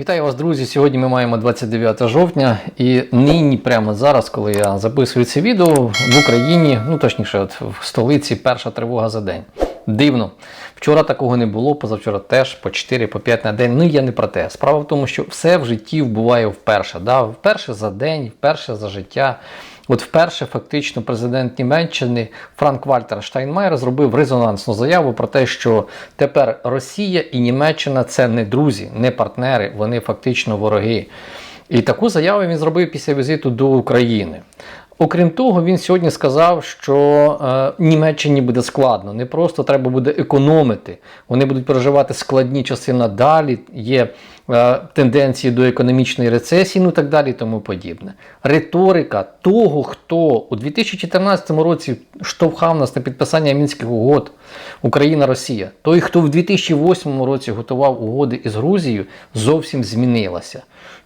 Вітаю вас, друзі! Сьогодні ми маємо 29 жовтня, і нині, прямо зараз, коли я записую це відео, в Україні, ну точніше, от в столиці перша тривога за день. Дивно. Вчора такого не було, позавчора теж по 4, по 5 на день. Ну я не про те. Справа в тому, що все в житті буває вперше. Да? Вперше за день, вперше за життя. От вперше фактично президент Німеччини Франк Вальтер Штайнмайер зробив резонансну заяву про те, що тепер Росія і Німеччина це не друзі, не партнери, вони фактично вороги. І таку заяву він зробив після візиту до України. Окрім того, він сьогодні сказав, що е, Німеччині буде складно. Не просто треба буде економити. Вони будуть переживати складні часи надалі. Є е, тенденції до економічної рецесії, ну так далі, і тому подібне. Риторика того, хто у 2014 році штовхав нас на підписання мінських угод Україна-Росія, той, хто в 2008 році готував угоди із Грузією, зовсім змінилася.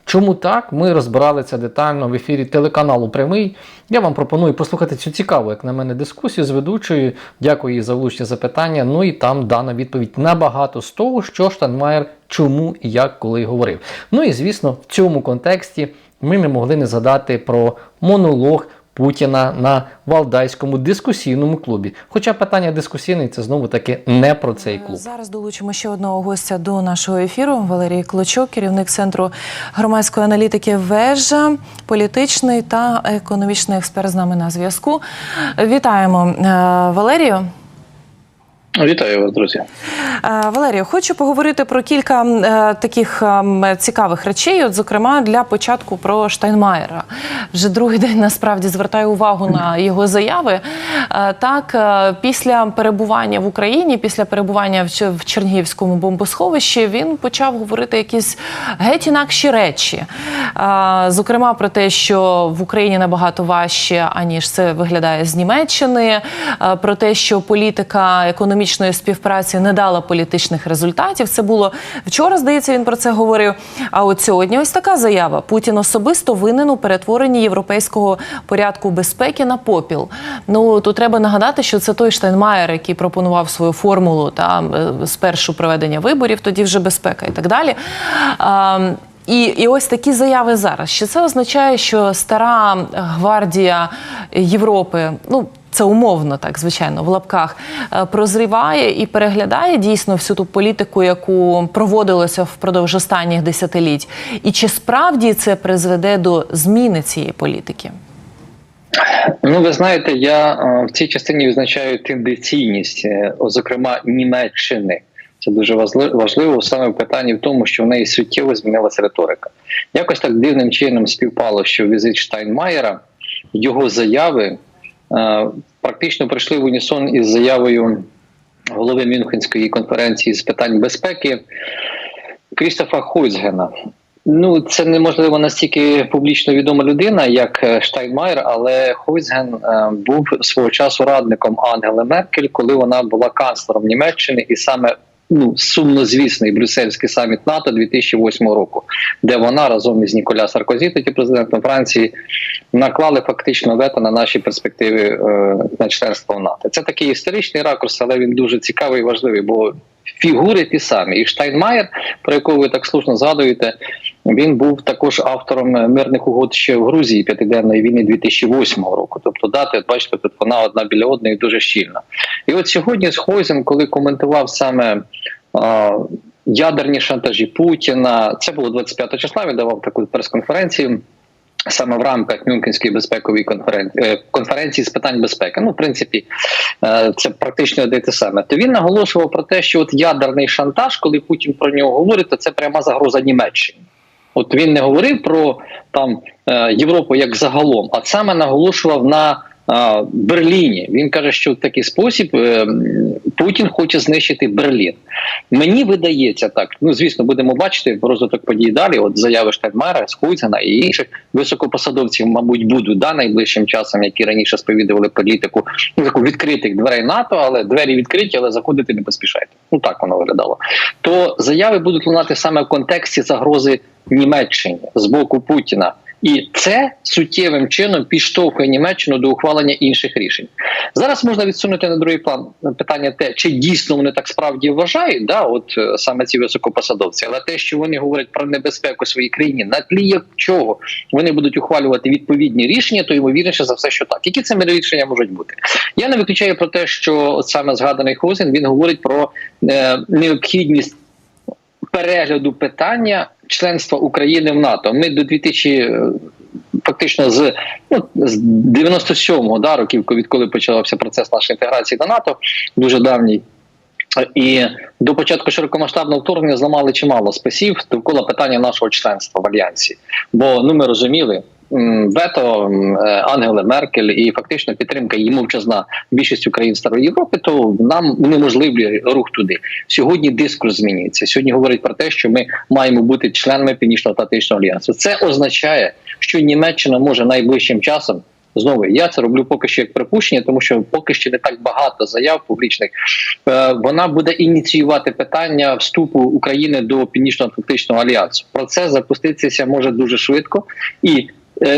Чому так? Ми розбирали це детально в ефірі телеканалу Прямий. Я вам пропоную послухати цю цікаву, як на мене, дискусію з ведучою. Дякую їй за влучні запитання. Ну і там дана відповідь набагато з того, що Штанмаєр чому і як коли говорив. Ну і звісно, в цьому контексті ми не могли не згадати про монолог. Путіна на Валдайському дискусійному клубі. Хоча питання дискусійне це знову таки не про цей клуб. Зараз долучимо ще одного гостя до нашого ефіру. Валерій Клочок, керівник центру громадської аналітики Вежа, політичний та економічний експерт з нами на зв'язку. Вітаємо Е, Валерію. Вітаю вас, друзі. Е, Валерію, хочу поговорити про кілька е, таких ем, цікавих речей. От, зокрема, для початку про Штайнмаєра. Вже другий день насправді звертаю увагу на його заяви. Е, так, е, після перебування в Україні, після перебування в, Чернігівському бомбосховищі, він почав говорити якісь геть інакші речі. Е, зокрема, про те, що в Україні набагато важче, аніж це виглядає з Німеччини, е, про те, що політика економічної співпраці не дала політичних результатів. Це було вчора. Здається, він про це говорив. А от сьогодні ось така заява: Путін особисто винен у перетворенні європейського порядку безпеки на попіл. Ну тут треба нагадати, що це той Штайнмаєр, який пропонував свою формулу та е, спершу проведення виборів, тоді вже безпека і так далі. А, і, і ось такі заяви зараз. Чи це означає, що стара гвардія Європи, ну це умовно, так звичайно, в лапках е, прозріває і переглядає дійсно всю ту політику, яку проводилося впродовж останніх десятиліть? І чи справді це призведе до зміни цієї політики? Ну, ви знаєте, я е, в цій частині визначаю тенденційність, е, зокрема Німеччини. Це дуже важли- важливо саме в питанні в тому, що в неї суттєво змінилася риторика. Якось так дивним чином співпало, що візит Штайнмаєра, його заяви практично прийшли в унісон із заявою голови Мюнхенської конференції з питань безпеки Крістофа Хойзгена. Ну, це неможливо настільки публічно відома людина, як е, Штайнмайер, але Хойзген е, був свого часу радником Ангели Меркель, коли вона була канцлером Німеччини, і саме ну сумнозвісний брюссельський саміт НАТО 2008 року, де вона разом із Ніколя Саркозі, тоді президентом Франції, наклали фактично вето на наші перспективи е, на членство в НАТО. Це такий історичний ракурс, але він дуже цікавий і важливий, бо фігури ті самі. І Штайнмаєр, про якого ви так слушно згадуєте, він був також автором мирних угод ще в Грузії п'ятиденної війни 2008 року. Тобто дати, бачите, тут вона одна біля одної дуже щільно. І от сьогодні з Хойзем, коли коментував саме ядерні шантажі Путіна, це було 25 числа. Він давав таку прес-конференцію. Саме в рамках Мюнхенської безпекової конференції е, конференції з питань безпеки, ну в принципі, е, це практично одне те саме. То він наголошував про те, що от ядерний шантаж, коли Путін про нього говорить, то це пряма загроза Німеччині. От він не говорив про там е, Європу як загалом, а саме наголошував на Берліні. Він каже, що в такий спосіб е, Путін хоче знищити Берлін. Мені видається так. Ну звісно, будемо бачити розвиток подій далі. От заяви Штайнмайера, Скуйцена і інших високопосадовців, мабуть, будуть да найближчим часом, які раніше сповідували політику ну, таку відкритих дверей НАТО, але двері відкриті, але заходити не поспішайте. Ну так воно виглядало. То заяви будуть лунати саме в контексті загрози Німеччині з боку Путіна. І це суттєвим чином підштовхує Німеччину до ухвалення інших рішень. Зараз можна відсунути на другий план питання, те, чи дійсно вони так справді вважають, да, от е, саме ці високопосадовці, але те, що вони говорять про небезпеку своїй країні, на тлі чого вони будуть ухвалювати відповідні рішення, то ймовірніше за все, що так. Які це рішення можуть бути? Я не виключаю про те, що саме згаданий Хозін він говорить про е, необхідність перегляду питання членства України в НАТО. Ми до 2000, е, фактично з, ну, з 97-го да, років, відколи почався процес нашої інтеграції до НАТО, дуже давній. І до початку широкомасштабного вторгнення зламали чимало списів довкола питання нашого членства в альянсі. Бо ну ми розуміли. Вето е, Ангели Меркель і фактично підтримка її мовчазна більшістю країн Старої Європи, то нам унеможливлює рух туди. Сьогодні дискурс змінюється. Сьогодні говорить про те, що ми маємо бути членами Північно-Атлантичного альянсу. Це означає, що Німеччина може найближчим часом. Знову я це роблю поки що як припущення, тому що поки що не так багато заяв публічних. Е, Вона буде ініціювати питання вступу України до Північно-Атлантичного альянсу. Процес запуститися може дуже швидко, і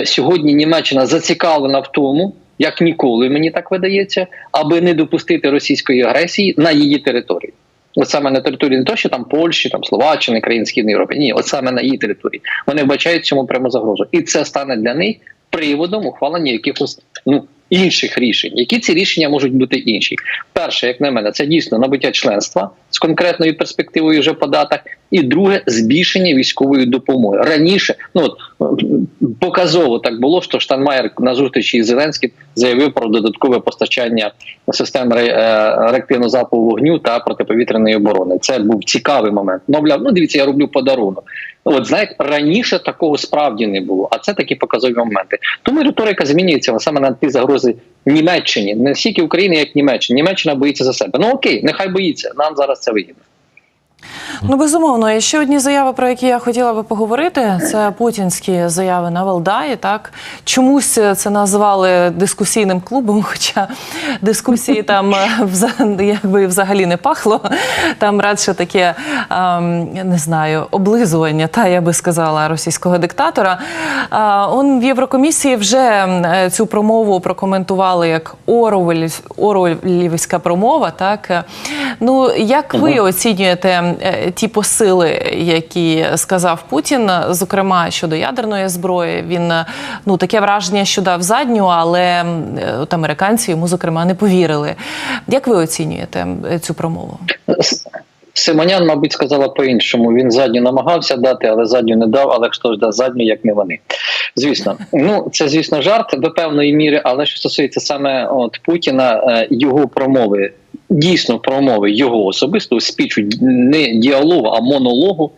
сьогодні Німеччина зацікавлена в тому, як ніколи мені так видається, аби не допустити російської агресії на її території. От саме на території не то, що там Польщі, там Словаччини, країн Східної Європи. Ні, от саме на її території. Вони вбачають цьому пряму загрозу, і це стане для них приводом ухвалення якихось ну інших рішень. Які ці рішення можуть бути інші? Перше, як на мене, це дійсно набуття членства з конкретною перспективою вже податок. І друге збільшення військової допомоги раніше. Ну от показово так було, що Штанмаєр на зустрічі із Зеленським заявив про додаткове постачання систем е, реактивного залпового вогню та протиповітряної оборони. Це був цікавий момент. Мовляв, ну дивіться, я роблю подарунок. От знаєте, раніше такого справді не було, а це такі показові моменти. Тому риторика змінюється саме на ті загрози Німеччині, не стільки України, як Німеччина. Німеччина боїться за себе. Ну окей, нехай боїться. Нам зараз це вигідно. Ну, безумовно, і ще одні заяви, про які я хотіла би поговорити, це путінські заяви на Валдаї. Так чомусь це назвали дискусійним клубом, хоча дискусії там е, якби взагалі не пахло. Там радше таке ем, не знаю, облизування, та я би сказала, російського диктатора. А, Он в Єврокомісії вже е, цю промову прокоментували як Оруелівська промова. Так Е, ну як ви оцінюєте е, ті посили, які сказав Путін, зокрема щодо ядерної зброї? Він е, ну таке враження, що дав задню, але е, от американці йому зокрема не повірили. Як ви оцінюєте е, цю промову? Симонян, мабуть, сказала по-іншому. Він задню намагався дати, але задню не дав. Але хто ж дасть задню, як не вони. Звісно, ну це звісно жарт до певної міри, але що стосується саме от Путіна, е, його промови, дійсно промови його особистого спічу, не діалогу, а монологу.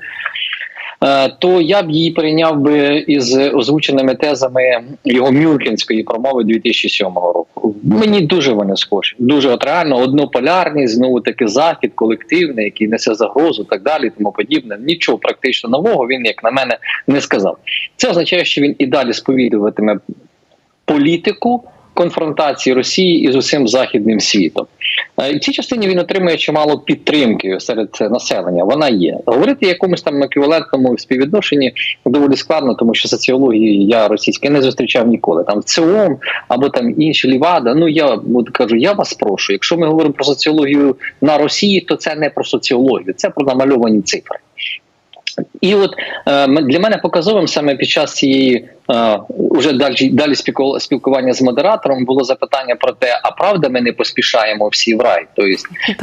е, То я б її порівняв би із озвученими тезами його мюнхенської промови 2007 року. Мені дуже вони схожі. Дуже от реально однополярні, знову таки захід, колективний, який несе загрозу, так далі, тому подібне. Нічого практично нового він, як на мене, не сказав. Це означає, що він і далі сповідуватиме політику конфронтації Росії із усім західним світом. Е, в цій частині він отримує чимало підтримки серед е, населення. Вона є. Говорити якомусь там еквівалентному співвідношенні доволі складно, тому що соціології я російське не зустрічав ніколи. Там ЦОМ або там інші лівада. Ну я от кажу, я вас прошу. Якщо ми говоримо про соціологію на Росії, то це не про соціологію, це про намальовані цифри. І от е, для мене показовим саме під час цієї е, уже далі, далі спілкування з модератором було запитання про те, а правда ми не поспішаємо всі в рай? Тобто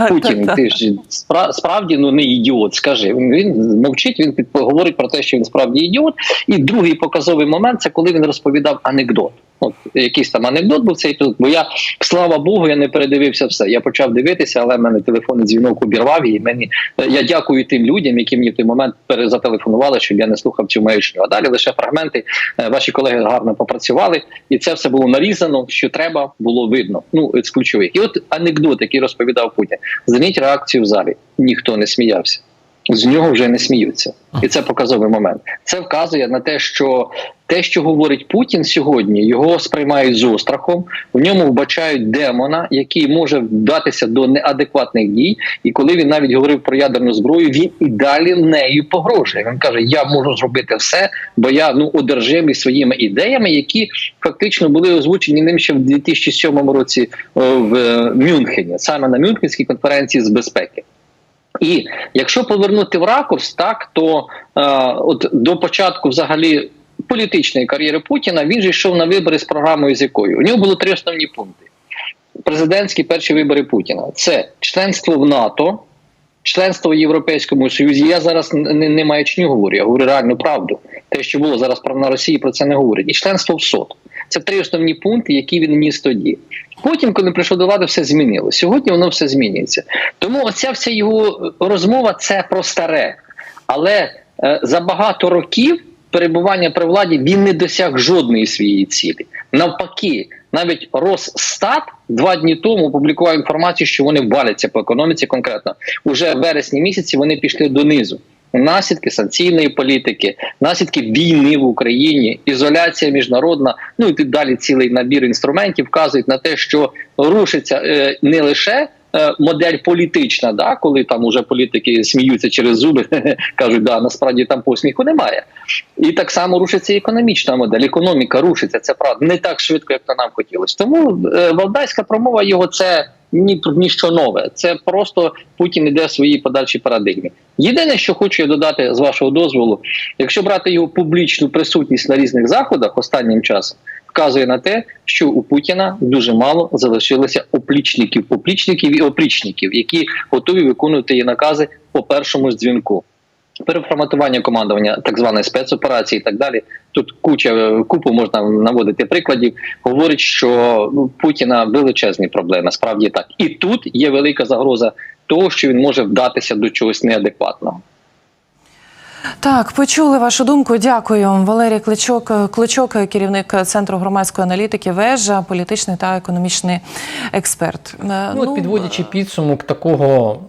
Путін, ти ж спра- справді ну не ідіот. Скажи він, мовчить. Він говорить про те, що він справді ідіот. І другий показовий момент це коли він розповідав анекдот. От якийсь там анекдот був цей тут. Бо я слава Богу, я не передивився все. Я почав дивитися, але мене телефонний дзвінок обірвав і мені я дякую тим людям, які мені в той момент перезателефонували, щоб я не слухав цю маячню. А далі лише фрагменти. Е, Ваші колеги гарно попрацювали, і це все було нарізано, що треба було видно. Ну з ключових. І от анекдот, який розповідав Путін. Зверніть реакцію в залі. Ніхто не сміявся. З нього вже не сміються, і це показовий момент. Це вказує на те, що те, що говорить Путін сьогодні, його сприймають з острахом. В ньому вбачають демона, який може вдатися до неадекватних дій. І коли він навіть говорив про ядерну зброю, він і далі нею погрожує. Він каже: Я можу зробити все, бо я ну одержимий своїми ідеями, які фактично були озвучені ним ще в 2007 році в е, Мюнхені, саме на Мюнхенській конференції з безпеки. І якщо повернути в ракурс, так то е, от до початку взагалі політичної кар'єри Путіна він же йшов на вибори з програмою, з якою у нього було три основні пункти: президентські перші вибори Путіна це членство в НАТО, членство в Європейському Союзі. Я зараз не, не маячню говорю, я говорю реальну правду. Те, що було зараз на Росії, про це не говорить. І членство в СОТ. Це три основні пункти, які він ніс тоді. Потім, коли прийшов до влади, все змінило. Сьогодні воно все змінюється. Тому оця вся його розмова це про старе. Але е, за багато років перебування при владі він не досяг жодної своєї цілі. Навпаки, навіть Росстат два дні тому опублікував інформацію, що вони валяться по економіці конкретно. Уже в вересні місяці вони пішли донизу. Наслідки санкційної політики, наслідки війни в Україні, ізоляція міжнародна, ну і далі цілий набір інструментів вказують на те, що рушиться е, не лише е, модель політична, да, коли там уже політики сміються через зуби, кажуть, да, насправді там посміху немає. І так само рушиться економічна модель. Економіка рушиться, це правда, не так швидко, як то нам хотілося. Тому е, валдайська промова його це ні ніщо нове. Це просто Путін іде в своїй подальшій парадигмі. Єдине, що хочу я додати з вашого дозволу, якщо брати його публічну присутність на різних заходах останнім часом, вказує на те, що у Путіна дуже мало залишилося оплічників, поплічників і оплічників, які готові виконувати її накази по першому дзвінку. Переформатування командування так званої спецоперації і так далі. Тут куча купу можна наводити прикладів. Говорить, що ну, у Путіна величезні проблеми. Справді так, і тут є велика загроза того, що він може вдатися до чогось неадекватного. Так, почули вашу думку. Дякую. Валерій Кличок, Кличок, керівник центру громадської аналітики, вежа, політичний та економічний експерт. Е, Ну, от підводячи підсумок такого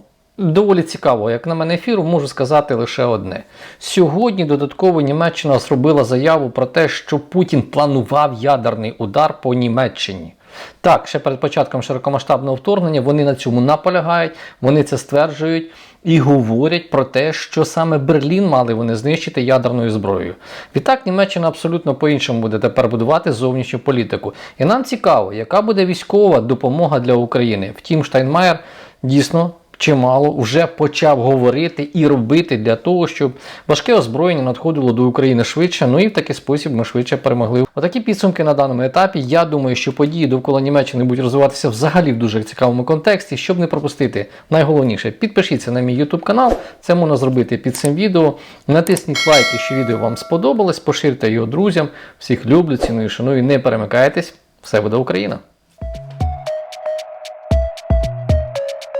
доволі цікавого, як на мене, ефіру, можу сказати лише одне: сьогодні додатково Німеччина зробила заяву про те, що Путін планував ядерний удар по Німеччині. Так, ще перед початком широкомасштабного вторгнення вони на цьому наполягають, вони це стверджують і говорять про те, що саме Берлін мали вони знищити ядерною зброєю. Відтак Німеччина абсолютно по-іншому буде тепер будувати зовнішню політику. І нам цікаво, яка буде військова допомога для України. Втім, Штайнмаєр дійсно. Чимало вже почав говорити і робити для того, щоб важке озброєння надходило до України швидше. Ну і в такий спосіб ми швидше перемогли. Отакі підсумки на даному етапі. Я думаю, що події довкола Німеччини будуть розвиватися взагалі в дуже цікавому контексті. Щоб не пропустити, найголовніше, підпишіться на мій YouTube канал. Це можна зробити під цим відео. Натисніть лайк, якщо відео вам сподобалось, поширте його друзям. Всіх люблю, ціную, шаную, не перемикайтесь. Все буде Україна!